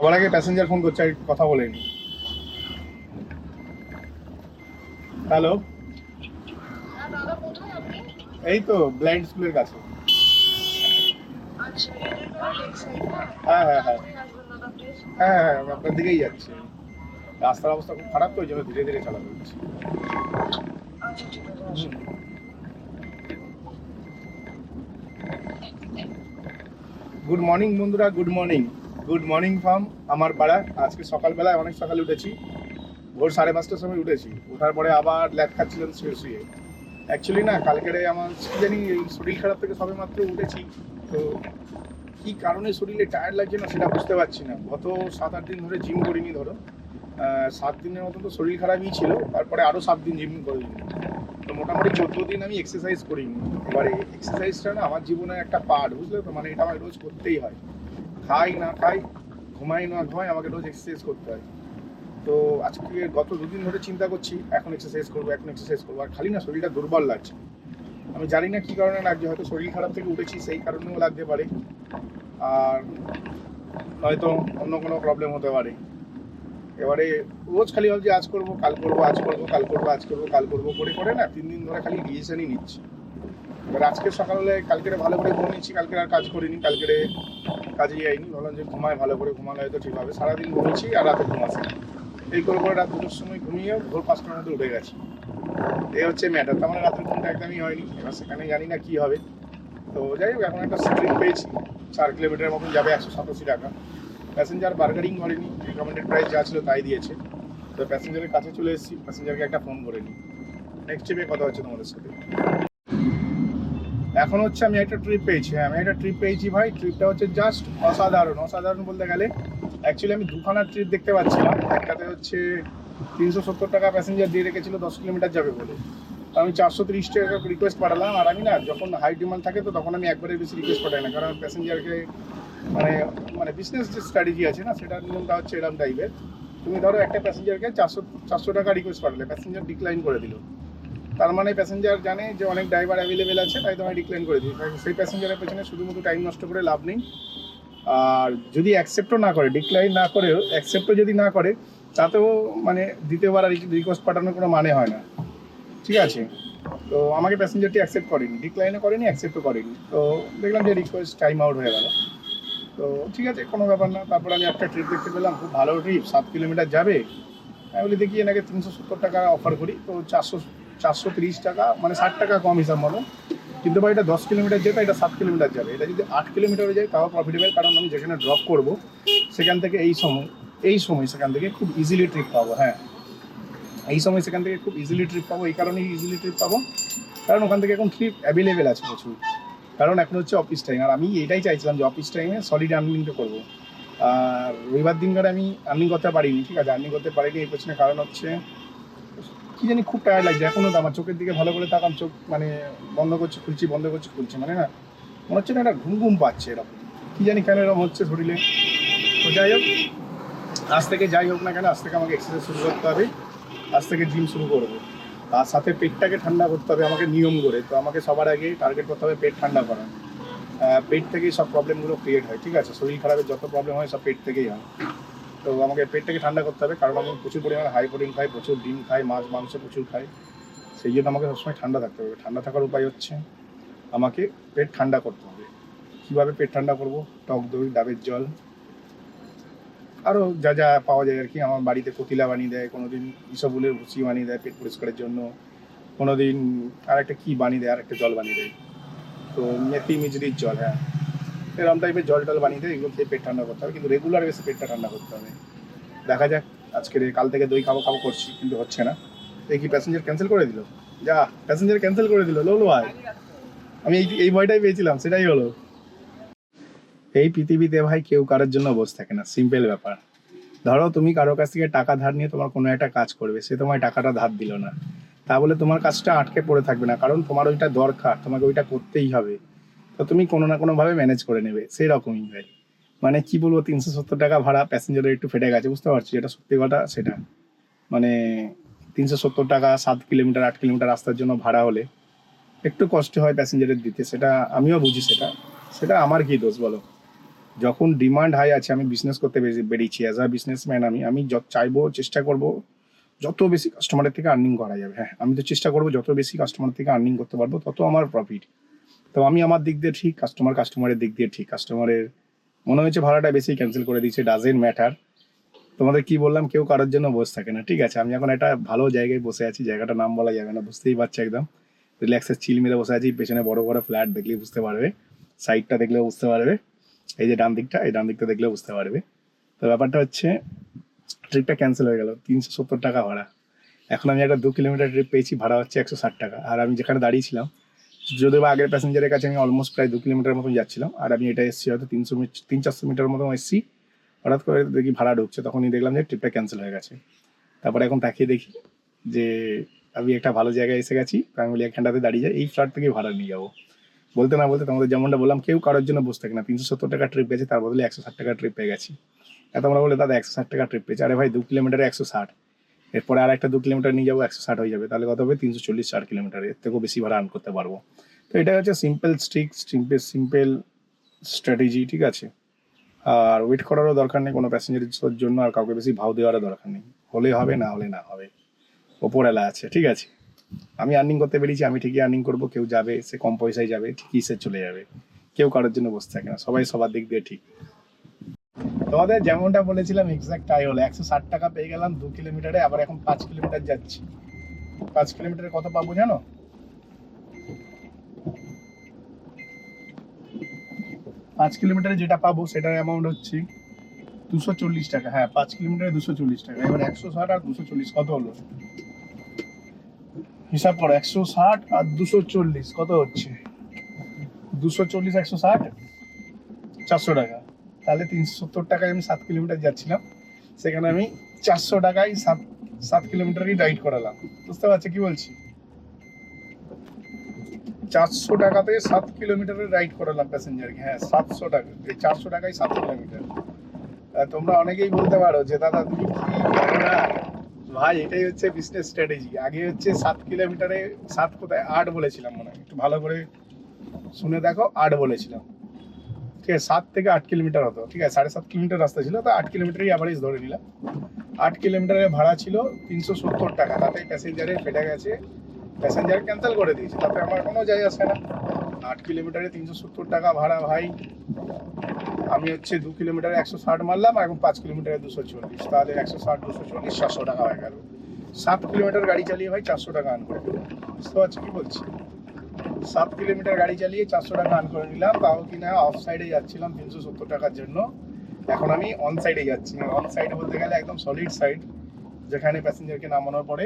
সবার আগে passenger phone করছে আর কথা হ্যালো হ্যাঁ দাদা কোথায় আপনি এই তো ব্লাইন্ড স্কুলের কাছে। না হ্যাঁ, হ্যাঁ, হ্যাঁ। প্লিজ হ্যাঁ হ্যাঁ আপনার দিকেই যাচ্ছি। রাস্তার অবস্থা খুব খারাপ তো ওই জন্য ধীরে ধীরে চালাতে হচ্ছে। গুড মর্নিং বন্ধুরা good morning good morning from আমার পাড়া, আজকে সকালবেলায় অনেক সকালে উঠেছি। ভোর সাড়ে পাঁচটার সময় উঠেছি। ওঠার পরে আবার ল্যাব খাচ্ছিলাম শুয়ে শুয়ে। অ্যাকচুয়ালি না, কালকেরে আমার জানি, এই শরীর খারাপ থেকে সবে মাত্র উঠেছি। তো কী কারণে শরীরে টায়ার্ড লাগছে না সেটা বুঝতে পারছি না। গত সাত আট দিন ধরে জিম করিনি ধরো। সাত দিনের মতন তো শরীর খারাপই ছিল। তারপরে আরও সাত দিন জিম করিনি। তো মোটামুটি চোদ্দ দিন আমি এক্সারসাইজ করিনি। এবারে এক্সারসাইজটা না আমার জীবনের একটা পার্ট বুঝলে তো? মানে এটা আমার রোজ করতেই হয়। খাই না খাই, ঘুমাই না ঘুমাই, আমাকে রোজ এক্সারসাইজ করতে হয়। তো আজকে গত দুদিন ধরে চিন্তা করছি, এখন এক্সারসাইজ করব, এখন এক্সারসাইজ করব। আর খালি না, শরীরটা দুর্বল লাগছে। আমি জানি না কী কারণে লাগছে, হয়তো শরীর খারাপ থেকে উঠেছি, সেই কারণেও লাগতে পারে। আর হয়তো অন্য কোনো প্রবলেম হতে পারে। এবারে রোজ খালি ভাবছি, আজ করব, কাল করব, আজ করব, কাল করব, আজ করব, কাল করব, করে করে না, তিন দিন ধরে খালি ডিসিশনই নিচ্ছি। এবার আজকে সকালে কালকেরে ভালো করে ঘুমিয়েছি কালকে আর কাজ করিনি, কালকেরে কাজে যাইনি, ভাবলাম যে ঘুমায়, ভালো করে ঘুমালে হয়তো ঠিক হবে। সারাদিন ঘুমিয়েছি আর রাতে ঘুমাচ্ছি। এই করে করে রাত দুটোর সময় ঘুমিয়ে ভোর পাঁচটার মধ্যে উঠে গেছি। এই হচ্ছে ম্যাটার তার মানে রাতের ঘুমটা একদমই হয়নি। এবার সেখানে জানি না কি হবে। তো যাই হোক, এখন একটা স্ট্রিট পেয়েছি। চার কিলোমিটার মতন যাবে একশো সাতাশি টাকা। প্যাসেঞ্জার বার্গারিং করেনি রিকমেন্ডেড প্রাইস যা ছিল তাই দিয়েছে। তো প্যাসেঞ্জারের কাছে চলে এসেছি প্যাসেঞ্জারকে একটা ফোন করে নিই। নেক্সট ট্রিপে কথা হচ্ছে তোমাদের সাথে। এখন হচ্ছে আমি একটা ট্রিপ পেয়েছি হ্যাঁ আমি একটা ট্রিপ পেয়েছি ভাই ট্রিপটা হচ্ছে জাস্ট অসাধারণ অসাধারণ বলতে গেলে অ্যাকচুয়ালি আমি দুখানা ট্রিপ দেখতে পাচ্ছিলাম, একটাতে হচ্ছে তিনশো সত্তর টাকা প্যাসেঞ্জার দিয়ে রেখেছিল, দশ কিলোমিটার যাবে বলে। আমি চারশো তিরিশ টাকা রিকোয়েস্ট পাঠালাম, আর আমি না, যখন হাই ডিমান্ড থাকে তো তখন আমি একবারের বেশি রিকোয়েস্ট পাঠাই না, কারণ প্যাসেঞ্জারকে মানে মানে বিজনেস যে স্ট্র্যাটেজি আছে না, সেটার নিয়মটা হচ্ছে এরকম টাইপের তুমি ধরো একটা প্যাসেঞ্জারকে চারশো চারশো টাকা রিকোয়েস্ট পাঠালে প্যাসেঞ্জার ডিক্লাইন করে দিল। তার মানে প্যাসেঞ্জার জানে যে অনেক ড্রাইভার অ্যাভেলেবেল আছে, তাই তোমায় ডিক্লাইন করে দিই। সেই প্যাসেঞ্জারের পেছনে শুধুমাত্র টাইম নষ্ট করে লাভ নেই। আর যদি অ্যাকসেপ্টও না করে ডিক্লাইন না করেও অ্যাকসেপ্টও যদি না করে, তাতেও মানে দ্বিতীয়বার আর রিকোয়েস্ট পাঠানোর কোনো মানে হয় না। ঠিক আছে? তো আমাকে প্যাসেঞ্জারটি অ্যাকসেপ্ট করেনি। ডিক্লাইনও করেনি অ্যাকসেপ্টও করেনি। তো দেখলাম যে রিকোয়েস্ট টাইম আউট হয়ে গেল। তো ঠিক আছে, কোনো ব্যাপার না। তারপর আমি একটা ট্রিপ দেখতে পেলাম, খুব ভালো ট্রিপ সাত কিলোমিটার যাবে। আমি বলি দেখি এনাকে তিনশো সত্তর টাকা অফার করি। তো চারশো চারশো তিরিশ টাকা মানে ষাট টাকা কম হিসাব মতো কিন্তু ভাই, এটা দশ কিলোমিটার যেতে, এটা সাত কিলোমিটার যাবে। এটা যদি আট কিলোমিটারে যায়, তাও প্রফিটেবল কারণ আমি যেখানে ড্রপ করব, সেখান থেকে এই সময় এই সময় সেখান থেকে খুব ইজিলি ট্রিপ পাবো হ্যাঁ। এই সময় সেখান থেকে খুব ইজিলি ট্রিপ পাবো, এই কারণেই ইজিলি ট্রিপ পাবো। কারণ ওখান থেকে এখন ট্রিপ অ্যাভেলেবেল আছে প্রচুর। কারণ এখন হচ্ছে অফিস টাইম আর আমি এটাই চাইছিলাম যে অফিস টাইমে সলিড আর্নিংটা করব। আর রবিবার দিন করে আমি আর্নিং করতে পারিনি, ঠিক আছে? আর্নিং করতে পারিনি, এই পেছনে কারণ হচ্ছে কি জানি খুব টায়ার্ড লাগছে। এখনও আমার চোখের দিকে ভালো করে তাকাম, চোখ মানে বন্ধ করছে, খুলছি, বন্ধ করছে, খুলছি মানে না, মনে হচ্ছে না একটা ঘুম ঘুম পাচ্ছে এরকম। কি জানি কেন এরকম হচ্ছে শরীরে। তো যাই হোক, আজ থেকে যাই হোক না কেন, আজ থেকে আমাকে এক্সারসাইজ শুরু করতে হবে। আজ থেকে জিম শুরু করব। তার সাথে পেটটাকে ঠান্ডা করতে হবে, আমাকে নিয়ম করে। তো আমাকে সবার আগে টার্গেট করতে হবে পেট ঠান্ডা করা। পেট থেকেই সব প্রবলেমগুলো ক্রিয়েট হয়, ঠিক আছে? শরীর খারাপের যত প্রবলেম হয় সব পেট থেকেই হয়। তো আমাকে পেটটাকে ঠান্ডা করতে হবে, কারণ আমি প্রচুর পরিমাণে হাই প্রোটিন খাই, প্রচুর ডিম খাই, মাছ, মাংস প্রচুর খাই। সেই জন্য আমাকে সবসময় ঠান্ডা থাকতে হবে। ঠান্ডা থাকার উপায় হচ্ছে, আমাকে পেট ঠান্ডা করতে হবে। কীভাবে পেট ঠান্ডা করব? টক দই, ডাবের জল। আরও যা যা পাওয়া যায় আর কি আমার বাড়িতে কতিলা বানিয়ে দেয় কোনো দিন ইসবুলের ভুসি বানিয়ে দেয় পেট পরিষ্কারের জন্য। কোনো দিন আর একটা কী বানিয়ে দেয় আর একটা জল বানিয়ে দেয়। তো মেথি মিজরির জল হ্যাঁ। এরকম টাইপের জল টল বানিয়ে দেয় এগুলো খেয়ে পেট ঠান্ডা করতে হবে। কিন্তু রেগুলার বেশি পেটটা ঠান্ডা করতে হবে। দেখা যাক, আজকে কাল থেকে দই খাব খাব করছি, কিন্তু হচ্ছে না। এই কি প্যাসেঞ্জার ক্যান্সেল করে দিল? যা প্যাসেঞ্জার ক্যান্সেল করে দিল, লোলো ভাই আমি এই এই ভয়টাই পেয়েছিলাম, সেটাই হলো। এই পৃথিবীতে ভাই কেউ কারোর জন্য বসে থাকে না সিম্পল ব্যাপার। ধরো তুমি কারও কাছ থেকে টাকা ধার নিয়ে তোমার কোনো একটা কাজ করবে, সে তোমায় টাকাটা ধার দিল না। তা বলে তোমার কাজটা আটকে পড়ে থাকবে না, কারণ তোমার ওইটা দরকার, তোমাকে ওইটা করতেই হবে। তো তুমি কোনো না কোনোভাবে ম্যানেজ করে নেবে সেই রকমই ভাই। মানে কি বলব, তিনশো সত্তর টাকা ভাড়া প্যাসেঞ্জারের একটু ফেটে গেছে, বুঝতে পারছি? এটা সত্যি কথা, সেটা। মানে তিনশো সত্তর টাকা, সাত কিলোমিটার, আট কিলোমিটার রাস্তার জন্য ভাড়া হলে একটু কষ্ট হয় প্যাসেঞ্জারের দিতে, সেটা আমিও বুঝি সেটা। সেটা আমার কি দোষ বলো? যখন ডিমান্ড হাই আছে, আমি বিজনেস করতে বেরিয়ে- বেরিয়েছি। অ্যাজ আ বিজনেসম্যান আমি আমি যত চাইব, চেষ্টা করব, যত বেশি কাস্টমারের থেকে আর্নিং করা যাবে। হ্যাঁ আমি তো চেষ্টা করব, যত বেশি কাস্টমার থেকে আর্নিং করতে পারব, তত আমার প্রফিট তো আমি আমার দিক দিয়ে ঠিক কাস্টমার কাস্টমারের দিক দিয়ে ঠিক। কাস্টমারের মনে হয়েছে ভাড়াটা বেশি ক্যান্সেল করে দিয়েছে ডাজেন ম্যাটার তোমাদের কি বললাম, কেউ কারোর জন্য বসে থাকে না, ঠিক আছে? আমি এখন একটা ভালো জায়গায় বসে আছি, জায়গাটার নাম বলা যাবে না, বুঝতেই পারছি একদম। রিল্যাক্সের চিল মেরে বসে আছি, পেছনে বড় বড় ফ্ল্যাট দেখলে বুঝতে পারবে সাইডটা দেখলেও বুঝতে পারবে, এই যে ডান দিকটা, এই ডান দিকটা দেখলেও বুঝতে পারবে। তো ব্যাপারটা হচ্ছে ট্রিপটা ক্যান্সেল হয়ে গেল, তিনশো সত্তর টাকা ভাড়া। এখন আমি একটা দু কিলোমিটার ট্রিপ পেয়েছি, ভাড়া হচ্ছে একশো ষাট টাকা। আর আমি যেখানে দাঁড়িয়েছিলাম যদিও বা আগের প্যাসেঞ্জারের কাছে আমি অলমোস্ট প্রায় দু কিলোমিটার মতন যাচ্ছিলাম, আর আমি এটা এসেছি হয়তো তিনশো তিন চারশো মিটার মতন এসেছি। হঠাৎ করে দেখি ভাড়া ঢুকছে, তখনই দেখলাম যে ট্রিপটা ক্যান্সেল হয়ে গেছে। তারপরে এখন তাকিয়ে দেখি যে আমি একটা ভালো জায়গায় এসে গেছি আমি বলি এখানটাতে দাঁড়িয়ে যাই এই ফ্ল্যাট থেকে ভাড়া নিয়ে যাব। বলতে না বলতে তোমাদের যেমনটা বললাম, কেউ কারোর জন্য বসে থাকে না। তিনশো সত্তর টাকা ট্রিপ গেছে তার বদলে একশো ষাট টাকা ট্রিপ পেয়ে গেছি। এত আমরা বলে, দাদা, একশো ষাট টাকা ট্রিপ পেয়েছে। আরে ভাই, দু কিলোমিটারে একশো ষাট। এরপরে আর একটা দু কিলোমিটার নিয়ে যাব, একশো ষাট হয়ে যাবে। তাহলে কত হবে? তিনশো চল্লিশ চার কিলোমিটার। এর থেকেও বেশি ভাড়া আর্ন করতে পারব। তো এটা হচ্ছে simple streak simple simple strategy ঠিক আছে? আর ওয়েট করারও দরকার নেই কোনো প্যাসেঞ্জারের জন্য, আর কাউকে বেশি ভাও দেওয়ারও দরকার নেই। হলে হবে, না হলে না হবে। ওপরওয়ালা আছে, ঠিক আছে? আমি আর্নিং করতে পেরেছি আমি ঠিকই আর্নিং করব। কেউ যাবে, সে কম পয়সায় যাবে, ঠিকই সে চলে যাবে। কেউ কারোর জন্য বসে থাকে না। সবাই সবার দিক দিয়ে ঠিক। তোমাদের যেমনটা বলেছিলাম এক্সাক্ট তাই হলো। একশো ষাট টাকা পেয়ে গেলাম দু কিলোমিটারে, আবার এখন পাঁচ কিলোমিটার যাচ্ছি। পাঁচ কিলোমিটারে কত পাবো জানো? পাঁচ কিলোমিটারে যেটা পাবো, সেটার অ্যামাউন্ট হচ্ছে দুশো চল্লিশ টাকা। হ্যাঁ পাঁচ কিলোমিটারে দুশো চল্লিশ টাকা। এবার একশো ষাট আর দুশো চল্লিশ, কত হলো? হিসাব করো, একশো ষাট আর দুশো চল্লিশ, কত হচ্ছে? দুশো চল্লিশ, একশো ষাট? চারশো টাকা। তাহলে তিনশো সত্তর টাকায় আমি সাত কিলোমিটার যাচ্ছিলাম। সেখানে আমি চারশো টাকায় সাত সাত কিলোমিটারই রাইড করালাম। বুঝতে পারছি? কি বলছি? চারশো টাকাতে সাত কিলোমিটারের রাইড করালাম প্যাসেঞ্জারকে হ্যাঁ সাতশো টাকা চারশো টাকায় সাত কিলোমিটার। তোমরা অনেকেই বলতে পারো যে, দাদা, তুমি কি ভাই, এটাই হচ্ছে বিজনেস স্ট্র্যাটেজি আগে হচ্ছে সাত কিলোমিটারে সাত কোথায়? আট বলেছিলাম মনে হয়। একটু ভালো করে শুনে দেখো, আট বলেছিলাম। ঠিক সাত থেকে আট কিলোমিটার হতো। ঠিক আছে, সাড়ে সাত কিলোমিটার রাস্তা ছিল, তো আট কিলোমিটারই অ্যাভারেজ ধরে নিলাম। আট কিলোমিটারের ভাড়া ছিল তিনশো সত্তর টাকা। তাতে প্যাসেঞ্জারের ফেটে গেছে। প্যাসেঞ্জার ক্যান্সেল করে দিয়েছে। তাতে আমার কোনো যায় আসে না। আট কিলোমিটারে তিনশো সত্তর টাকা ভাড়া ভাই। আমি হচ্ছে দু কিলোমিটারে একশো ষাট মারলাম এখন পাঁচ কিলোমিটারে দুশো চল্লিশ। তাহলে একশো ষাট, দুশো চল্লিশ চারশো টাকা হয়ে গেল। সাত কিলোমিটার গাড়ি চালিয়ে ভাই চারশো টাকা আন করে বুঝতে পারছি কি বলছি? সাত কিলোমিটার গাড়ি চালিয়ে চারশো টাকা আন করে নিলাম। তাও কিনা অফ সাইডে যাচ্ছিলাম তিনশো সত্তর টাকার জন্য। এখন আমি অন সাইডে যাচ্ছি। অন সাইড বলতে গেলে একদম সলিড সাইড যেখানে প্যাসেঞ্জারকে নামানোর পরে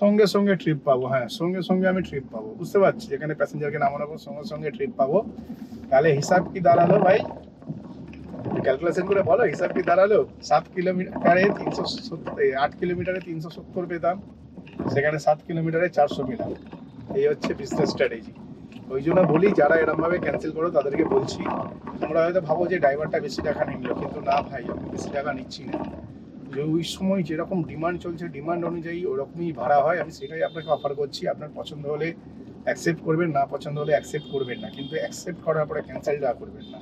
সঙ্গে সঙ্গে ট্রিপ পাবো। হ্যাঁ সঙ্গে সঙ্গে আমি ট্রিপ পাবো। বুঝতে পারছি? যেখানে প্যাসেঞ্জারকে নামানোর পর সঙ্গে সঙ্গে ট্রিপ পাবো। তাহলে হিসাব কি দাঁড়াল ভাই? ক্যালকুলেশন করে বলো, হিসাব কি দাঁড়াল? সাত কিলোমিটারে তিনশো সত্তর আট কিলোমিটারে তিনশো সত্তর পেতাম, সেখানে সাত কিলোমিটারে চারশো পেলাম। এই হচ্ছে বিজনেস স্ট্র্যাটেজি ওই জন্য বলি, যারা এরকম ভাবে ক্যান্সেল করো, তাদেরকে বলছি, তোমরা হয়তো ভাবো যে ড্রাইভারটা বেশি টাকা নিল, কিন্তু না ভাই, আমি বেশি টাকা নিচ্ছি না। যে ওই সময় যেরকম ডিমান্ড চলছে ডিমান্ড অনুযায়ী ওরকমই ভাড়া হয়, আমি সেটাই আপনাকে অফার করছি। আপনার পছন্দ হলে অ্যাকসেপ্ট করবেন, না পছন্দ হলে অ্যাকসেপ্ট করবেন না। কিন্তু অ্যাকসেপ্ট করার পরে ক্যান্সেল ক্যান্সেলটা করবেন না।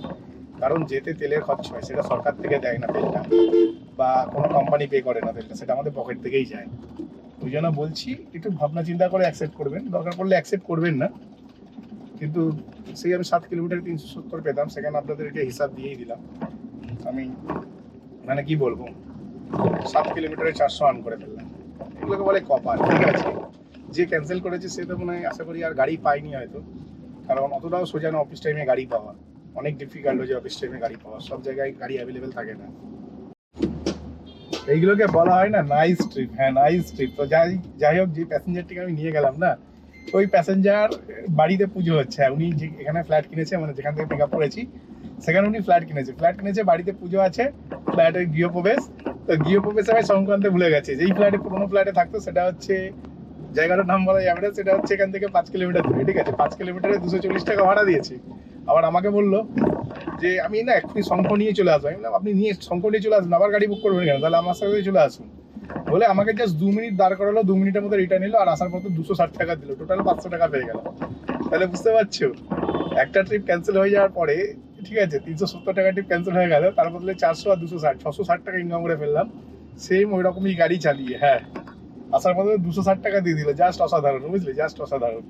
কারণ যেতে তেলের খরচ হয়, সেটা সরকার থেকে দেয় না তেলটা, বা কোনো কোম্পানি পে করে না তেলটা, সেটা আমাদের পকেট থেকেই যায়। ওই জন্য বলছি, একটু ভাবনা চিন্তা করে অ্যাকসেপ্ট করবেন। দরকার পড়লে অ্যাকসেপ্ট করবেন না। কিন্তু সেই আমি সাত কিলোমিটার তিনশো সত্তর পেতাম, সেখানে আপনাদেরকে হিসাব দিয়েই দিলাম। আমি মানে কি বলব? সাত কিলোমিটারে চারশো আন করে ফেললাম। এগুলোকে বলে কপাল, ঠিক আছে? যে ক্যান্সেল করেছে সে তো মনে হয়, আশা করি আর গাড়ি পায়নি হয়তো। কারণ অতটাও সোজা না অফিস টাইমে গাড়ি পাওয়া। অনেক ডিফিকাল্ট হয়ে যায় অফিস টাইমে গাড়ি পাওয়া। সব জায়গায় গাড়ি অ্যাভেলেবেল থাকে না। এইগুলোকে বলা হয় না নাইস ট্রিপ হ্যাঁ নাইস ট্রিপ তো যাই যাই হোক, যে প্যাসেঞ্জারটিকে আমি নিয়ে গেলাম না, ওই প্যাসেঞ্জার বাড়িতে পুজো হচ্ছে। উনি যে, এখানে ফ্ল্যাট কিনেছে মানে যেখান থেকে পিক আপ করেছি, সেখানে উনি ফ্ল্যাট কিনেছে। ফ্ল্যাট কিনেছে, বাড়িতে পুজো আছে ফ্ল্যাটের গৃহপ্রবেশ। তো গৃহপ্রবেশে আমি সংক্রান্তে ভুলে গেছে। যেই ফ্ল্যাটে পুরোনো ফ্ল্যাটে থাকতো, সেটা হচ্ছে, জায়গাটার নাম বলা যাবে না, সেটা হচ্ছে এখান থেকে পাঁচ কিলোমিটার দূরে, ঠিক আছে? পাঁচ কিলোমিটারে দুশো চল্লিশ টাকা ভাড়া দিয়েছি। আবার আমাকে বলল যে আমি না এক্ষুনি শঙ্খ নিয়ে চলে আসব। আমি আপনি নিয়ে শঙ্খ নিয়ে চলে আসুন, আবার গাড়ি বুক করবেন কেন? তাহলে আমার সাথে চলে আসুন। বলে আমাকে জাস্ট দু মিনিট দাঁড় করালো, দু মিনিটের মধ্যে রিটার্ন নিলো আর আসার পর তো দুশো ষাট টাকা দিল। টোটাল পাঁচশো টাকা পেয়ে গেল তাহলে বুঝতে পারছ? একটা ট্রিপ ক্যান্সেল হয়ে যাওয়ার পরে, ঠিক আছে, তিনশো সত্তর টাকা ট্রিপ ক্যান্সেল হয়ে গেল, তার বদলে চারশো আর দুশো ষাট, ছশো ষাট টাকা ইনকাম করে ফেললাম। সেম ওই রকমই গাড়ি চালিয়ে হ্যাঁ আসার পথে দুশো ষাট টাকা দিয়ে দিল জাস্ট অসাধারণ, বুঝলি? জাস্ট অসাধারণ।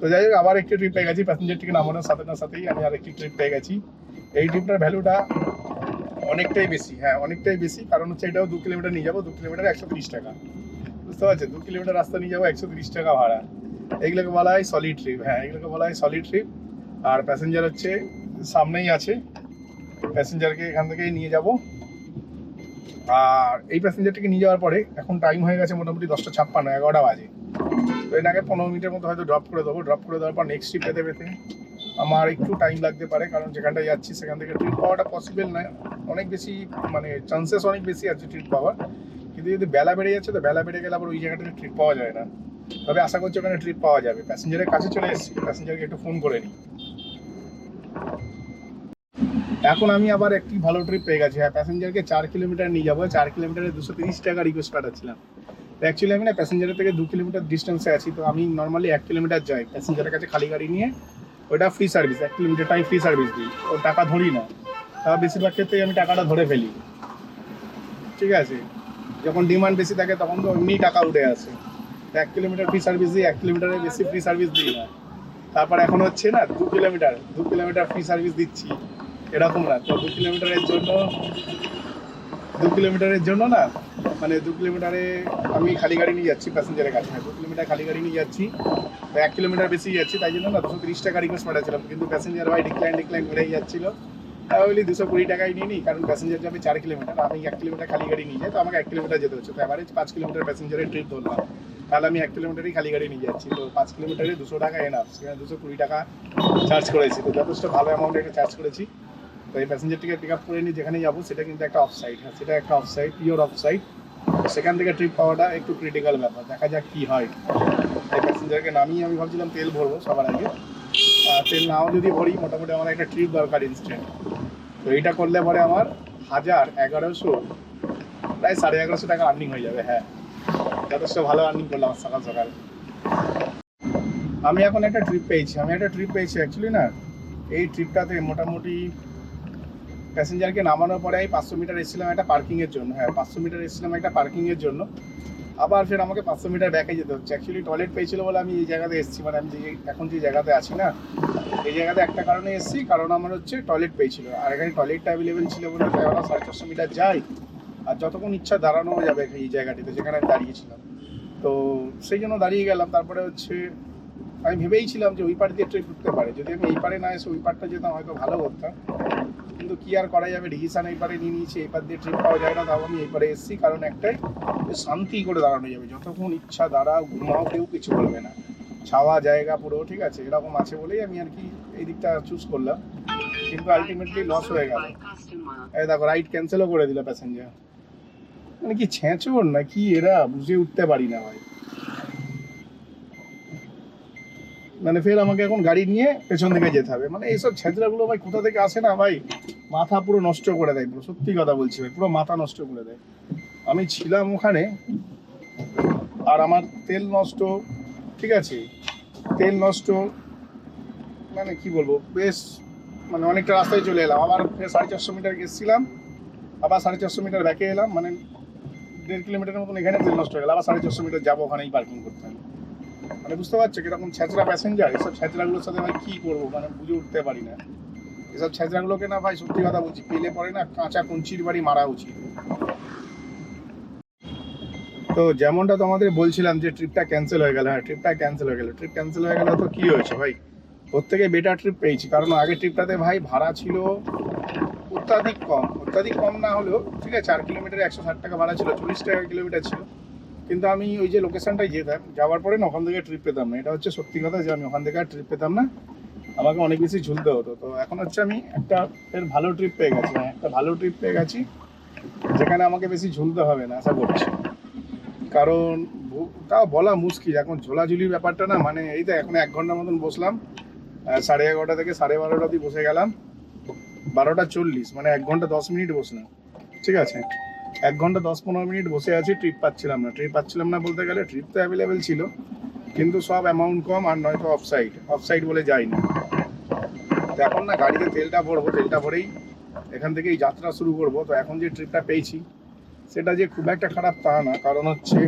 তো যাই হোক, আবার একটি ট্রিপ পেয়ে গেছি প্যাসেঞ্জার টিকে নামানোর সাথে না সাথেই আমি আর একটি ট্রিপ পেয়ে গেছি। এই ট্রিপটার ভ্যালুটা অনেকটাই বেশি হ্যাঁ অনেকটাই বেশি। কারণ হচ্ছে এটাও দু কিলোমিটার নিয়ে যাব, দু কিলোমিটার একশো তিরিশ টাকা। বুঝতে পারছেন? দু কিলোমিটার রাস্তা নিয়ে যাব, একশো তিরিশ টাকা ভাড়া। এগুলোকে বলা হয় সলিড ট্রিপ হ্যাঁ এগুলোকে বলা হয় সলিড ট্রিপ আর প্যাসেঞ্জার হচ্ছে সামনেই আছে। প্যাসেঞ্জারকে এখান থেকেই নিয়ে যাব। আর এই প্যাসেঞ্জারটিকে নিয়ে যাওয়ার পরে এখন টাইম হয়ে গেছে মোটামুটি দশটা ছাপ্পান্ন, এগারোটা বাজে। এটাকে পনেরো মিনিটের মতো হয়তো ড্রপ করে দেবো। ড্রপ করে দেওয়ার পর নেক্সট ট্রিপ পেতে আমার একটু টাইম লাগতে পারে, কারণ যেখানটা যাচ্ছি সেখান থেকে ট্রিপ পাওয়াটা পসিবল নয়। অনেক বেশি মানে চান্সেস অনেক বেশি আছে ট্রিপ পাওয়ার। কিন্তু যদি বেলা বেড়ে যাচ্ছে, তো বেলা বেড়ে গেলে আবার ওই জায়গাটাতে ট্রিপ পাওয়া যায় না। তবে আশা করছি ওখানে ট্রিপ পাওয়া যাবে। প্যাসেঞ্জারের কাছে চলে এসেছি প্যাসেঞ্জারকে একটু ফোন করে নিই। এখন আমি আবার একটি ভালো ট্রিপ পেয়ে গেছি। হ্যাঁ প্যাসেঞ্জারকে চার কিলোমিটার নিয়ে যাব। চার কিলোমিটারে দুশো তিরিশ টাকা রিকোয়েস্ট পাঠাচ্ছিলাম। অ্যাকচুয়ালি আমি না প্যাসেঞ্জারের থেকে দু কিলোমিটার ডিস্টেন্সে আছি, তো আমি নর্মালি এক কিলোমিটার যাই। প্যাসেঞ্জারের কাছে খালি গাড়ি নিয়ে, ওটা ফ্রি সার্ভিস এক কিলোমিটারটাই ফ্রি সার্ভিস দিই। ও টাকা ধরি না। তা বেশিরভাগ ক্ষেত্রেই আমি টাকাটা ধরে ফেলি। ঠিক আছে? যখন ডিমান্ড বেশি থাকে, তখন তো এমনি টাকা উঠে আসে। এক কিলোমিটার ফ্রি সার্ভিস দিই, এক কিলোমিটারের বেশি ফ্রি সার্ভিস দিই না। তারপর এখন হচ্ছে না, দু কিলোমিটার দু কিলোমিটার ফ্রি সার্ভিস দিচ্ছি। এরকম না। তো দু কিলোমিটারের জন্য দু কিলোমিটারের জন্য না মানে দু কিলোমিটারে আমি খালি গাড়ি নিয়ে যাচ্ছি প্যাসেঞ্জারের কাছে। দু কিলোমিটার খালি গাড়ি নিয়ে যাচ্ছি এক কিলোমিটার বেশি যাচ্ছি, তাই জন্য না দুশো তিরিশ টাকা রিকোয়েস্ট পাঠাচ্ছিলাম। কিন্তু প্যাসেঞ্জার ভাই ডিক্লাইন ডিক্লাইন মেরেই যাচ্ছিল। বলি দুশো কুড়ি টাকাই নিয়ে নিই কারণ প্যাসেঞ্জার যাবে চার কিলোমিটার, আমি এক কিলোমিটার খালি গাড়ি নিয়ে যাই, তো আমাকে এক কিলোমিটার যেতে হচ্ছে। তো অ্যাভারেজ পাঁচ কিলোমিটার প্যাসেঞ্জারের ট্রিপ ধরলাম। তাহলে আমি এক কিলোমিটারই খালি গাড়ি নিয়ে যাচ্ছি। তো পাঁচ কিলোমিটারে দুশো টাকা এনাফ সেখানে দুশো কুড়ি টাকা চার্জ করেছি। তো যথেষ্ট ভালো অ্যামাউন্ট একটা চার্জ করেছি। তো এই প্যাসেঞ্জারটিকে পিক আপ করে নিয়ে যেখানে যাব, সেটা কিন্তু একটা অফ সাইড হ্যাঁ সেটা একটা off side pure off side সেখান থেকে ট্রিপ পাওয়াটা একটু ক্রিটিক্যাল ব্যাপার, দেখা যাক কি হয়। এই প্যাসেঞ্জারকে নামিয়ে আমি ভাবছিলাম তেল ভরবো সবার আগে। তেল নাও যদি ভরি, মোটামুটি আমার একটা ট্রিপ দরকার ইনস্ট্যান্ট তো এইটা করলে পরে আমার হাজার এগারোশো, প্রায় সাড়ে এগারোশো টাকা আর্নিং হয়ে যাবে হ্যাঁ। যথেষ্ট ভালো আর্নিং করলাম সকাল সকাল। আমি এখন একটা ট্রিপ পেয়েছি, আমি একটা ট্রিপ পেয়েছি অ্যাকচুয়ালি না। এই ট্রিপটাতে মোটামুটি প্যাসেঞ্জারকে নামানোর পরে আমি পাঁচশো মিটার এসেছিলাম একটা পার্কিংয়ের জন্য। হ্যাঁ পাঁচশো মিটার এসেছিলাম একটা পার্কিংয়ের জন্য। আবার ফের আমাকে পাঁচশো মিটার ব্যাকে যেতে হচ্ছে। অ্যাকচুয়ালি টয়লেট পেয়েছিল বলে আমি এই জায়গাতে এসেছি। মানে আমি যে এখন যে জায়গাতে আছি না, এই জায়গাতে একটা কারণে এসেছি। কারণ আমার হচ্ছে টয়লেট পেয়েছিল। আর এখানে টয়লেটটা অ্যাভেলেবেল ছিল বলে তাই আমরা সাড়ে চারশো মিটার যাই আর যতক্ষণ ইচ্ছা দাঁড়ানো যাবে এই জায়গাটিতে, যেখানে আমি দাঁড়িয়েছিলাম। তো সেই জন্য দাঁড়িয়ে গেলাম। তারপরে হচ্ছে আমি ভেবেইছিলাম যে ওই পার দিয়ে ট্রেন ঢুকতে পারে। যদি আমি এই পারে না এসে ওই পারটা যেতাম, হয়তো ভালো করতাম কিন্তু কি আর করা যাবে? ডিসিশন এই পারে নিয়ে নিয়েছি এই পার দিয়ে ট্রিপ পাওয়া যায় না, তাও আমি এই পারে এসেছি। কারণ একটাই শান্তি করে দাঁড়ানো যাবে। যতক্ষণ ইচ্ছা দাঁড়াও, ঘুমাও, কেউ কিছু বলবে না। ছাওয়া জায়গা পুরো, ঠিক আছে? এরকম আছে বলেই আমি আর কি এই দিকটা চুজ করলাম। কিন্তু আলটিমেটলি লস হয়ে গেল। এই দেখো রাইড ক্যান্সেলও করে দিল প্যাসেঞ্জার মানে কি ছেঁচোর না কি এরা? বুঝে উঠতে পারি না ভাই। মানে ফের আমাকে এখন গাড়ি নিয়ে পেছন দিকে যেতে হবে। মানে এইসব ছেঁচড়াগুলো ভাই কোথা থেকে আসে না ভাই? মাথা পুরো নষ্ট করে দেয় পুরো। সত্যি কথা বলছি ভাই, পুরো মাথা নষ্ট করে দেয়। আমি ছিলাম ওখানে আর আমার তেল নষ্ট, ঠিক আছে? তেল নষ্ট মানে কি বলব? বেশ মানে অনেকটা রাস্তায় চলে এলাম। আবার ফের সাড়ে চারশো মিটার গেছিলাম, আবার সাড়ে চারশো মিটার ব্যাকে এলাম মানে দেড় কিলোমিটারের মতন এখানে তেল নষ্ট হয়ে গেল, আবার সাড়ে চারশো মিটার যাব ওখানেই পার্কিং করতে হবে। মানে বুঝতে পারছ কীরকম ছেঁচড়া প্যাসেঞ্জার এসব ছেঁচড়াগুলোর সাথে ভাই কী করব? মানে বুঝে উঠতে পারি না। এসব ছেঁচড়াগুলোকে না ভাই সত্যি কথা বলছি, পেলে পরে না কাঁচা কুঞ্চির বাড়ি মারা উচিত। তো যেমনটা তোমাদের বলছিলাম যে ট্রিপটা ক্যান্সেল হয়ে গেল হ্যাঁ ট্রিপটা ক্যান্সেল হয়ে গেল। ট্রিপ ক্যান্সেল হয়ে গেল তো কি হয়েছে ভাই? থেকে বেটার ট্রিপ পেয়েছি, কারণ আগের ট্রিপটাতে ভাই ভাড়া ছিল অত্যাধিক কম। অত্যাধিক কম না হলেও, ঠিক আছে চার কিলোমিটার একশো ষাট টাকা ভাড়া ছিল, চল্লিশ টাকা কিলোমিটার ছিল। কিন্তু আমি ওই যে লোকেশনটায় যেতাম, যাওয়ার পরে না ওখান থেকে ট্রিপ পেতাম না। এটা হচ্ছে সত্যি কথা যে আমি ওখান থেকে আর ট্রিপ পেতাম না। আমাকে অনেক বেশি ঝুলতে হতো। তো এখন হচ্ছে আমি একটা এর ভালো ট্রিপ পেয়ে গেছি হ্যাঁ একটা ভালো ট্রিপ পেয়ে গেছি, যেখানে আমাকে বেশি ঝুলতে হবে না, আশা করছি। কারণ তাও বলা মুশকিল, এখন ঝোলাঝুলির ব্যাপারটা না মানে এই তো এখন এক ঘণ্টার মতন বসলাম সাড়ে এগারোটা থেকে সাড়ে বারোটা অবধি বসে গেলাম। বারোটা চল্লিশ মানে এক ঘণ্টা দশ মিনিট বসলাম। ঠিক আছে? এক ঘণ্টা দশ পনেরো মিনিট বসে আছি ট্রিপ পাচ্ছিলাম না। ট্রিপ পাচ্ছিলাম না বলতে গেলে ট্রিপ তো অ্যাভেলেবেল ছিল, কিন্তু সব অ্যামাউন্ট কম আর নয়তো অফ সাইড অফ সাইড বলে যায়নি। এখন না গাড়িতে তেলটা ভরবো, তেলটা ভরেই এখান থেকেই যাত্রা শুরু করব। তো এখন যে ট্রিপটা পেয়েছি, সেটা যে খুব একটা খারাপ তা না। কারণ হচ্ছে,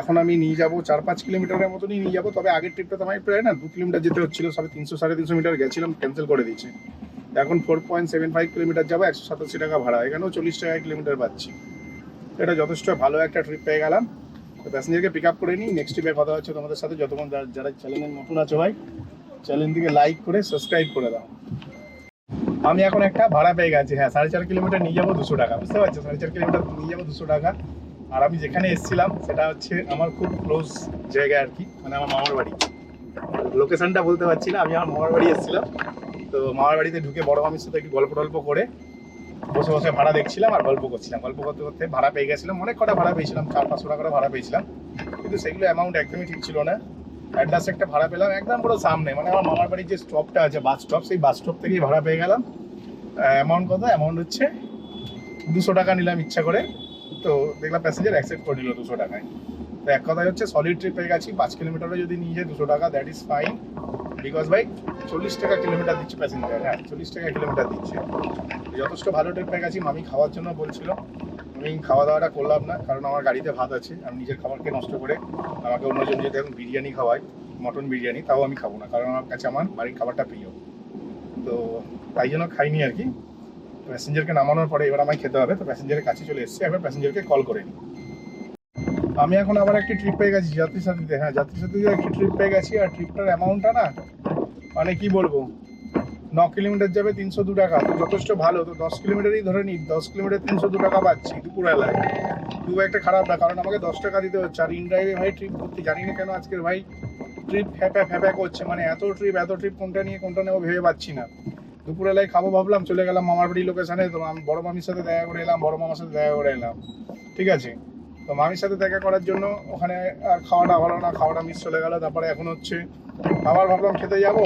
এখন আমি নিয়ে যাব চার পাঁচ কিলোমিটারের মতনই নিয়ে যাব। তবে আগের ট্রিপটা তো আমি প্রায় না দু কিলোমিটার যেতে হচ্ছিল, সবে তিনশো, সাড়ে তিনশো মিটার গেছিলাম ক্যান্সেল করে দিয়েছে। এখন four point seven five kilometre যাব, একশো সাতাশি টাকা ভাড়া। এখানেও চল্লিশ টাকা কিলোমিটার পাচ্ছি। এটা যথেষ্ট ভালো একটা ট্রিপ পেয়ে গেলাম। তো প্যাসেঞ্জারকে পিক আপ করে নিই। নেক্সট ট্রিপে কথা হচ্ছে তোমাদের সাথে। যতক্ষণ যারা- চ্যানেলের নতুন আছে ভাই চ্যানেলটিকে লাইক করে সাবস্ক্রাইব করে দাও। আমি এখন একটা ভাড়া পেয়ে গেছি। হ্যাঁ সাড়ে চার কিলোমিটার নিয়ে যাব দুশো টাকা। বুঝতে পারছ? সাড়ে চার কিলোমিটার নিয়ে যাব দুশো টাকা। আর আমি যেখানে এসেছিলাম, সেটা হচ্ছে আমার খুব ক্লোজ জায়গা আর কি। মানে আমার মামার বাড়ি। লোকেশনটা বলতে পারছি না। আমি আমার মামার বাড়ি এসেছিলাম। তো মামার বাড়িতে ঢুকে বড় মামির সাথে একটু গল্প টল্প করে বসে বসে ভাড়া দেখছিলাম আর গল্প করছিলাম। গল্প করতে করতে ভাড়া পেয়ে গেছিলাম, অনেক কটা ভাড়া পেয়েছিলাম, চার পাঁচশো টাকা করে ভাড়া পেয়েছিলাম। কিন্তু সেগুলো অ্যামাউন্ট একদমই ঠিক ছিল না। অ্যাড্রেস একটা ভাড়া পেলাম, একদম পুরো সামনে। মানে আমার মামার বাড়ির যে স্টপটা আছে বাস স্টপ সেই বাস স্টপ থেকেই ভাড়া পেয়ে গেলাম। অ্যামাউন্ট কত? অ্যামাউন্ট হচ্ছে দুশো টাকা নিলাম ইচ্ছা করে। তো দেখলাম প্যাসেঞ্জার অ্যাকসেপ্ট করে নিল দুশো টাকায়। তো এক কথায় হচ্ছে সলিড ট্রিপ হয়ে গেছি। পাঁচ কিলোমিটারও যদি নিয়ে যায় দুশো টাকা দ্যাট ইজ ফাইন বিকজ ভাই চল্লিশ টাকা কিলোমিটার দিচ্ছে প্যাসেঞ্জার হ্যাঁ চল্লিশ টাকা কিলোমিটার দিচ্ছে। যথেষ্ট ভালো ট্রিপ পেয়ে গেছি, মামি খাওয়ার জন্য বলছিল। আমি খাওয়া দাওয়াটা করলাম না, কারণ আমার গাড়িতে ভাত আছে, আমি নিজের খাবারকে নষ্ট করে আমাকে অন্যজন যদি এখন বিরিয়ানি খাওয়াই মটন বিরিয়ানি, তাও আমি খাব না, কারণ আমার কাছে আমার বাড়ির খাবারটা প্রিয়। তো তাই জন্য খাইনি আর কি। প্যাসেঞ্জারকে নামানোর পরে এবার আমায় খেতে হবে, তো প্যাসেঞ্জারের কাছে চলে এসেছে, এবার প্যাসেঞ্জারকে কল করে নিই। আমি এখন আবার একটি ট্রিপ পেয়ে গেছি, যাত্রী সাথীতে হ্যাঁ যাত্রী সাথীতে একটি ট্রিপ পেয়ে গেছি, আর ট্রিপটার অ্যামাউন্টটা না মানে কি বলব? ন কিলোমিটার যাবে তিনশো দু টাকা, তো যথেষ্ট ভালো। তো দশ কিলোমিটারই ধরে নিই দশ কিলোমিটার তিনশো দু টাকা পাচ্ছি দুপুরবেলায়। খুব একটা খারাপ না, কারণ আমাকে দশ টাকা দিতে হচ্ছে। আর ইনড্রাইভে ভাই ট্রিপ করতে, জানি না কেন আজকের ভাই ট্রিপ ফ্যাপা ফ্যাপা করছে। মানে এত ট্রিপ এত ট্রিপ কোনটা নিয়ে, কোনটা নেব ভেবে পাচ্ছি না। দুপুরবেলায় খাব ভাবলাম, চলে গেলাম মামার বাড়ি লোকেশানে তো আমি, বড় মামির সাথে দেখা করে এলাম, বড় মামার সাথে দেখা করে এলাম। ঠিক আছে? তো মামির সাথে দেখা করার জন্য ওখানে আর খাওয়াটা হলো না, খাওয়াটা মিস চলে গেল। তারপরে এখন হচ্ছে আবার ভাবলাম খেতে যাব।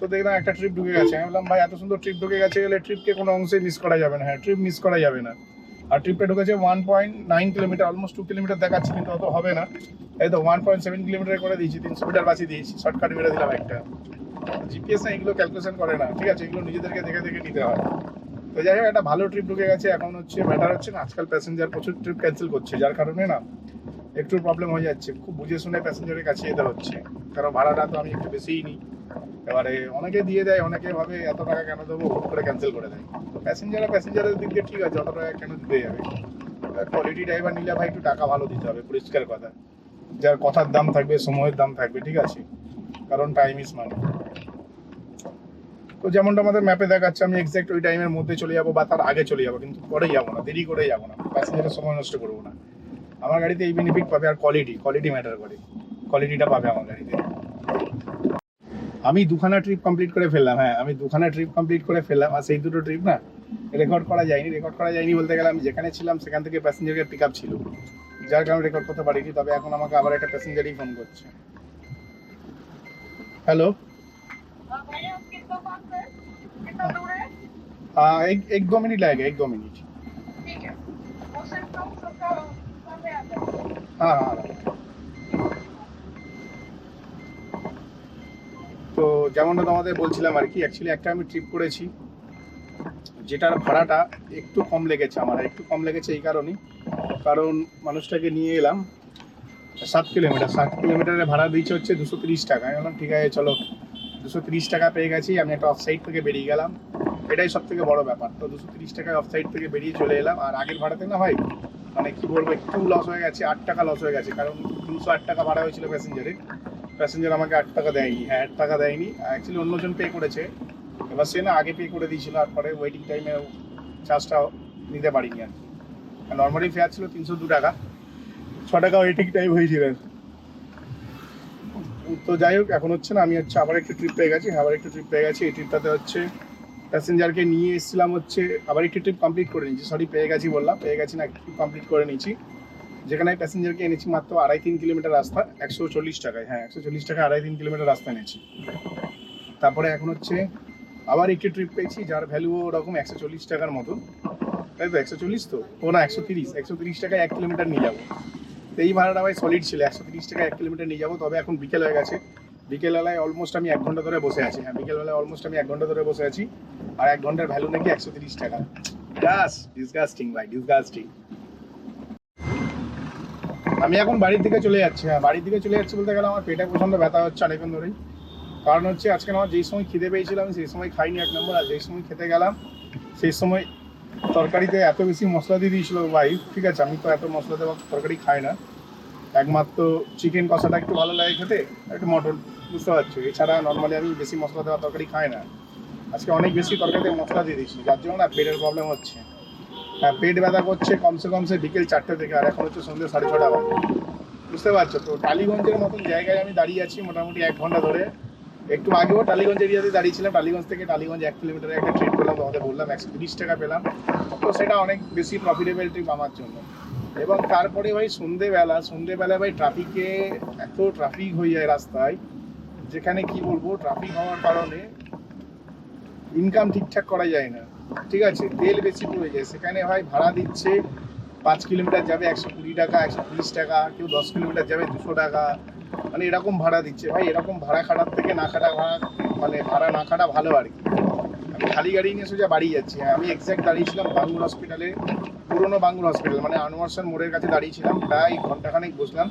তো দেখলাম একটা ট্রিপ ঢুকে গেছে। আমি বললাম, ভাই, এত সুন্দর ট্রিপ ঢুকে গেছে গেলে ট্রিপকে কোনো অংশে মিস করা যাবে না। হ্যাঁ ট্রিপ মিস করা যাবে না। আর ট্রিপটা ঢুকেছে one point nine kilometre almost two kilometre দেখাচ্ছে, কিন্তু অত হবে না। এই তো ওয়ান পয়েন্ট সেভেন কিলোমিটার করে দিয়েছি, তিনশো মিটার বাঁচিয়ে দিয়েছি শর্টকাট মেরে দিলাম একটা। জিপিএস এগুলো ক্যালকুলেশন করে না, ঠিক আছে? এগুলো নিজেদেরকে দেখে দেখে নিতে হয়। তো যাই হোক, একটা ভালো ট্রিপ ঢুকে গেছে। এখন হচ্ছে ম্যাটার হচ্ছে না, আজকাল প্যাসেঞ্জার প্রচুর ট্রিপ ক্যান্সেল করছে। যার কারণে না একটু প্রবলেম হয়ে যাচ্ছে। খুব বুঝে শুনে প্যাসেঞ্জারের কাছে যেতে হচ্ছে। কারণ ভাড়াটা তো আমি একটু বেশিই নিই। এবারে অনেকে দিয়ে দেয়, অনেকে ভাবে এত টাকা কেন দেবো, হুট করে ক্যান্সেল করে দেয়। প্যাসেঞ্জার প্যাসেঞ্জারের দিক দিয়ে ঠিক আছে অত টাকা কেন দিতে যাবে। কোয়ালিটি ড্রাইভার নিলে ভাই একটু টাকা ভালো দিতে হবে, পরিষ্কার কথা। যার কথার দাম থাকবে, সময়ের দাম থাকবে, ঠিক আছে? কারণ টাইম ইজ মানি তো যেমনটা আমাদের ম্যাপে দেখাচ্ছে, আমি এক্সাক্ট ওই টাইমের মধ্যে চলে যাব বা তার আগে চলে যাব, কিন্তু পরে যাব না, দেরি করে যাব না। প্যাসেঞ্জারের সময় নষ্ট করব না। আমার গাড়িতে এই বেনিফিট পাবে আর কোয়ালিটি কোয়ালিটি ম্যাটার করে। কোয়ালিটিটা পাবে আমার গাড়িতে। আমি দুখানা ট্রিপ কমপ্লিট করে ফেললাম হ্যাঁ আমি দুখানা ট্রিপ কমপ্লিট করে ফেললাম, আর সেই দুটো ট্রিপ না রেকর্ড করা যায়নি। রেকর্ড করা যায়নি বলতে গেলে আমি যেখানে ছিলাম সেখান থেকে প্যাসেঞ্জারকে পিক আপ ছিল। যার কারণে রেকর্ড করতে পারিনি, তবে এখন আমাকে আবার একটা প্যাসেঞ্জারই ফোন করছে। হ্যালো हाँ, भैया कितना पास है कितना दूर है एक एक दो मिनट लगेगा एक दो मिनट ठीक है उससे कम सबका सामने आ जाओ हाँ हाँ তো যেমনটা তোমাদের বলছিলাম আর কি অ্যাকচুয়ালি একটা আমি ট্রিপ করেছি যেটার ভাড়াটা একটু কম লেগেছে আমার একটু কম লেগেছে এই কারণেই কারণ মানুষটাকে নিয়ে এলাম সাত কিলোমিটার সাত কিলোমিটারের ভাড়া দিচ্ছে হচ্ছে দুশো তিরিশ টাকা আমি বললাম ঠিক আছে চলো দুশো তিরিশ টাকা পেয়ে গেছি, আমি একটা অফ সাইড থেকে বেরিয়ে গেলাম। এটাই সব থেকে বড় ব্যাপার। তো দুশো তিরিশ টাকায় অফ সাইড থেকে বেরিয়ে চলে এলাম। আর আগের ভাড়াতে না ভাই মানে কি বলব, একটু লস হয়ে গেছে, আট টাকা লস হয়ে গেছে, কারণ তিনশো আট টাকা ভাড়া হয়েছিল প্যাসেঞ্জারে প্যাসেঞ্জার আমাকে আট টাকা দেয়নি হ্যাঁ আট টাকা দেয়নি। অ্যাকচুয়ালি অন্যজন পে করেছে। এবার সে না আগে পে করে দিয়েছিল আর পরে ওয়েটিং টাইমে চার্জটা নিতে পারিনি আর কি। নর্মালি ফেয়ার ছিল তিনশো দু টাকা। ছ টাকা ওয়েটিং টাইম হয়েছিল তো যাই হোক, এখন হচ্ছে না, আমি হচ্ছে আবার একটু ট্রিপ পেয়ে গেছি, আবার একটু ট্রিপ পেয়ে গেছি। এই ট্রিপটাতে হচ্ছে প্যাসেঞ্জারকে নিয়ে এসেছিলাম হচ্ছে, আবার একটু ট্রিপ কমপ্লিট করে নিয়েছি। সরি পেয়ে গেছি বললাম, পেয়ে গেছি না ট্রিপ কমপ্লিট করে নিয়েছি। যেখানে প্যাসেঞ্জারকে এনেছি মাত্র আড়াই তিন কিলোমিটার রাস্তা, একশো চল্লিশ টাকায় হ্যাঁ একশো চল্লিশ টাকা আড়াই তিন কিলোমিটার রাস্তা এনেছি। তারপরে এখন হচ্ছে আবার একটি ট্রিপ পেয়েছি, যার ভ্যালু ওরকম একশো চল্লিশ টাকার মতন। তাই তো একশো চল্লিশ তো? ও না, একশো তিরিশ একশো তিরিশ টাকায় এক কিলোমিটার নিয়ে যাব। এই ভাড়াটা ভাই সলিড ছিল, একশো তিরিশ টাকা এক কিলোমিটার নিয়ে যাব, তবে এখন বিকেল হয়ে গেছে। বিকেলবেলায় অলমোস্ট আমি এক ঘণ্টা ধরে বসে আছি হ্যাঁ বিকেলবেলায় অলমোস্ট আমি এক ঘণ্টা ধরে বসে আছি, আর এক ঘণ্টার ভ্যালু নাকি একশো তিরিশ টাকা। জাস্ট ডিসগাস্টিং ভাই ডিসগাস্টিং আমি এখন বাড়ির দিকে চলে যাচ্ছি হ্যাঁ বাড়ির দিকে চলে যাচ্ছি বলতে গেলে আমার পেটে প্রচণ্ড ব্যথা হচ্ছে অনেকক্ষণ ধরেই। কারণ হচ্ছে আজকে আমার যেই সময় খিদে পেয়েছিলাম সেই সময় খাইনি এক নম্বর আর যেই সময় খেতে গেলাম, সেই সময় তরকারিতে এত বেশি মশলা দিয়ে দিয়েছিল, ভাই, ঠিক আছে, আমি তো এত মশলা দেওয়া তরকারি খাই না। একমাত্র চিকেন কষাটা একটু ভালো লাগে খেতে, একটু মটন বুঝতে পারছ? এছাড়া নর্মালি আমি বেশি মশলা দেওয়া তরকারি খাই না। আজকে অনেক বেশি তরকারিতে মশলা দিয়ে দিয়েছি, যার জন্য না পেটের প্রবলেম হচ্ছে। হ্যাঁ পেট ব্যথা করছে কমসে কমসে বিকেল চারটে থেকে, আর এখন হচ্ছে সন্ধ্যে সাড়ে ছটা বুঝতে পারছ? তো টালিগঞ্জের মতন জায়গায় আমি দাঁড়িয়ে আছি মোটামুটি এক ঘণ্টা ধরে। একটু আগেও টালিগঞ্জ এরিয়াতে দাঁড়িয়েছিলাম, টালিগঞ্জ থেকে টালিগঞ্জ এক কিলোমিটারে একটা ট্রিপ পেলাম তোমাদের বললাম একশো তিরিশ টাকা পেলাম। তো সেটা অনেক বেশি প্রফিটেবল ট্রিপ আমার জন্য। এবং তারপরে ভাই সন্ধেবেলা সন্ধেবেলা ভাই ট্রাফিকে এত ট্রাফিক হয়ে যায় রাস্তায়, যেখানে কি বলব ট্রাফিক হওয়ার কারণে ইনকাম ঠিকঠাক করা যায় না। ঠিক আছে, তেল বেশি পড়ে যায়। সেখানে ভাই ভাড়া দিচ্ছে, পাঁচ কিলোমিটার যাবে একশো কুড়ি টাকা, একশো তিরিশ টাকা, কেউ দশ কিলোমিটার যাবে দুশো টাকা। মানে এরকম ভাড়া দিচ্ছে। ভাই, এরকম ভাড়া খাটার থেকে না খাটা ভাড়া মানে ভাড়া না খাটা ভালো আর কি। আমি খালি গাড়ি নিয়ে সোজা বাড়ি যাচ্ছি। হ্যাঁ আমি এক্স্যাক্ট দাঁড়িয়েছিলাম বাঙ্গুর হসপিটালে পুরোনো বাঙ্গুর হসপিটাল মানে আনোয়ারসান মোড়ের কাছে দাঁড়িয়েছিলাম, প্রায় ঘন্টাখানেক বসলাম।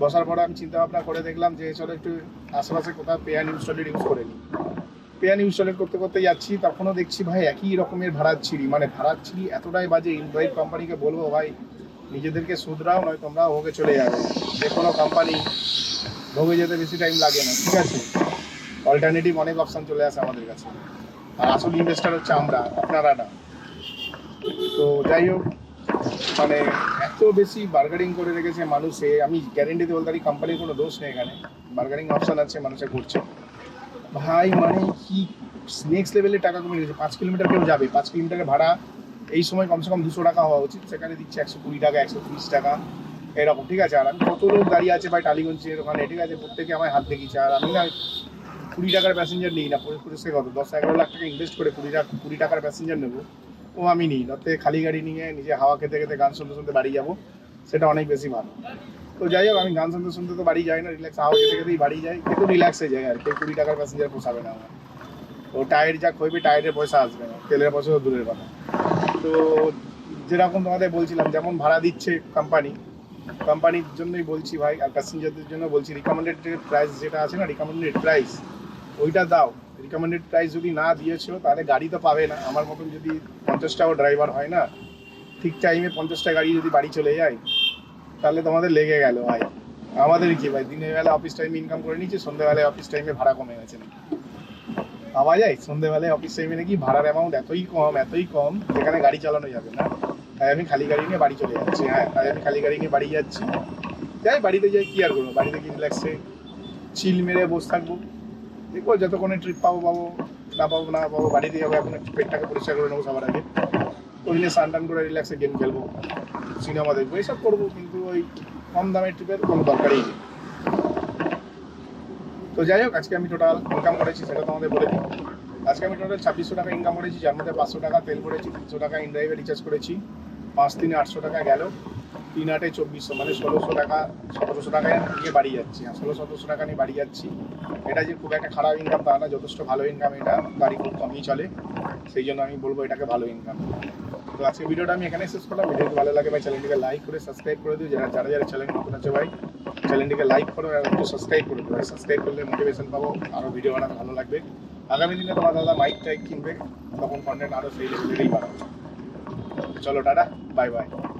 বসার পরে আমি চিন্তা ভাবনা করে দেখলাম যে, চলো একটু আশেপাশে কোথাও পেয়ার ইনস্টলেট ইউজ করে নিই পেয়ার ইনস্টলেট করতে করতে যাচ্ছি, তখনও দেখছি ভাই একই রকমের ভাড়ার ছিঁড়ি। মানে ভাড়ার ছিঁড়ি এতটাই বাজে ইনভ্রাইট কোম্পানিকে বলব, ভাই, নিজেদেরকে শুধরাও, নয় তোমরা ওকে চলে যাবে যে কোনো কোম্পানি ভোগে যেতে বেশি টাইম লাগে না, ঠিক আছে? অল্টারনেটিভ অনেক অপশান চলে আসে আমাদের কাছে। আর আসল ইনভেস্টার হচ্ছে আমরা, আপনারা না। তো যাই হোক মানে এত বেশি বার্গারিং করে রেখেছে মানুষে আমি গ্যারেন্টি বলতে পারি কোম্পানির কোনো দোষ নেই এখানে। বার্গারিং অপশন আছে, মানুষে করছে। ভাই মানে কি নেক্সট লেভেলে টাকা কমে গেছে। পাঁচ কিলোমিটার কেউ যাবে, পাঁচ কিলোমিটারের ভাড়া, এই সময় কমসে কম দুশো টাকা হওয়া উচিত। সেখানে দিচ্ছে একশো কুড়ি টাকা, একশো তিরিশ টাকা। এরকম, ঠিক আছে? আর আমি কত লোক দাঁড়িয়ে আছে ভাই টালিগঞ্জের ওখানে, ঠিক আছে? প্রত্যেকে আমায় হাত দেখিয়েছে। আর আমি না কুড়ি টাকার প্যাসেঞ্জার নিই না পরিষ্কার কত? দশ এগারো লাখ টাকা ইনভেস্ট করে কুড়ি টাকা, কুড়ি টাকার প্যাসেঞ্জার নেব। ও আমি নিই, তাতে খালি গাড়ি নিয়ে নিজে হাওয়া খেতে খেতে, গান শুনতে শুনতে বাড়ি যাব। সেটা অনেক বেশি ভালো। তো যাই হোক, আমি গান শুনতে শুনতে তো বাড়ি যাই না রিল্যাক্স হাওয়া খেতে খেতেই বাড়ি যাই। কিন্তু রিল্যাক্সে যাই আর কেউ কুড়ি টাকার প্যাসেঞ্জার পোষাবে না আমার তো টায়ার যা খইবে টায়ারের পয়সা আসবে না, তেলের পয়সা দূরের কথা। তো যেরকম তোমাদের বলছিলাম, যেমন ভাড়া দিচ্ছে কোম্পানি কোম্পানির জন্যই বলছি ভাই, আর প্যাসেঞ্জারদের জন্য বলছি রিকমেন্ডেড প্রাইস যেটা আছে না রিকমেন্ডেড প্রাইস ওইটা দাও। রিকমেন্ডেড প্রাইস যদি না দিয়েছ, তাহলে গাড়ি তো পাবে না। আমার মতন যদি পঞ্চাশটাও ড্রাইভার হয় না, ঠিক টাইমে পঞ্চাশটা গাড়ি যদি বাড়ি চলে যায়, তাহলে তোমাদের লেগে গেল ভাই। আমাদের কি ভাই, দিনের বেলা অফিস টাইমে ইনকাম করে নিচ্ছি সন্ধ্যেবেলায় অফিস টাইমে ভাড়া কমে গেছে নাকি? পাওয়া যায়? সন্ধ্যেবেলায় অফিস টাইমে নাকি ভাড়ার অ্যামাউন্ট এতই কম এতই কম, যেখানে গাড়ি চালানো যাবে না। তাই আমি খালি গাড়ি নিয়ে বাড়ি চলে যাচ্ছি হ্যাঁ তাই আমি খালি গাড়ি নিয়ে বাড়ি যাচ্ছি। যাই বাড়িতে যাই, কি আর করব? বাড়িতে কি রিল্যাক্সে চিল মেরে বসে থাকব? দেখব যতক্ষণে ট্রিপ পাবো পাবো, না পাবো না পাবো, বাড়িতে যাব, এখন একটু পেটটাকে পরিষ্কার করে নেব সবার আগে। ওইদিনে স্নান টান করে রিল্যাক্সে গেম খেলব সিনেমা দেখব, এইসব করব, কিন্তু ওই কম দামের ট্রিপের কোনো দরকারই নেই। তো যাই হোক, আজকে আমি টোটাল ইনকাম করেছি, সেটা তোমাদের বলে দিই। আজকে আমি টোটাল ছাব্বিশশো টাকা ইনকাম করেছি, যার মধ্যে পাঁচশো টাকা তেল করেছি তিনশো টাকা ইনড্রাইভে রিচার্জ করেছি। পাঁচ তিনে আটশো টাকা গেল। তিন আটে চব্বিশশো মানে ষোলোশো টাকা, সতেরোশো টাকায় নিয়ে বাড়ি যাচ্ছি হ্যাঁ ষোলো, সতেরোশো টাকা নিয়ে বাড়ি যাচ্ছি। এটা যে খুব একটা খারাপ ইনকাম তা না, যথেষ্ট ভালো ইনকাম এটা। গাড়ি খুব কমই চলে। সেই জন্য আমি বলব এটাকে ভালো ইনকাম তো আজকে ভিডিওটা আমি এখানে শেষ করলাম। ভিডিও ভালো লাগে ভাই, চ্যানেলটিকে লাইক করে সাবস্ক্রাইব করে দিও। যারা যারা যারা চ্যানেল নতুন আছে ভাই, চ্যানেলটিকে লাইক করো আর একটু সাবস্ক্রাইব করে দিও। ভাই সাবস্ক্রাইব করলে মোটিভেশন পাবো আরও ভিডিও বানাতে ভালো লাগবে। আগামী দিনে তোমার দাদা মাইক টাইক কিনবে, তখন কন্টেন্ট আরও সেই লেভেলেরই বানাবো चलो टाटा। Bye bye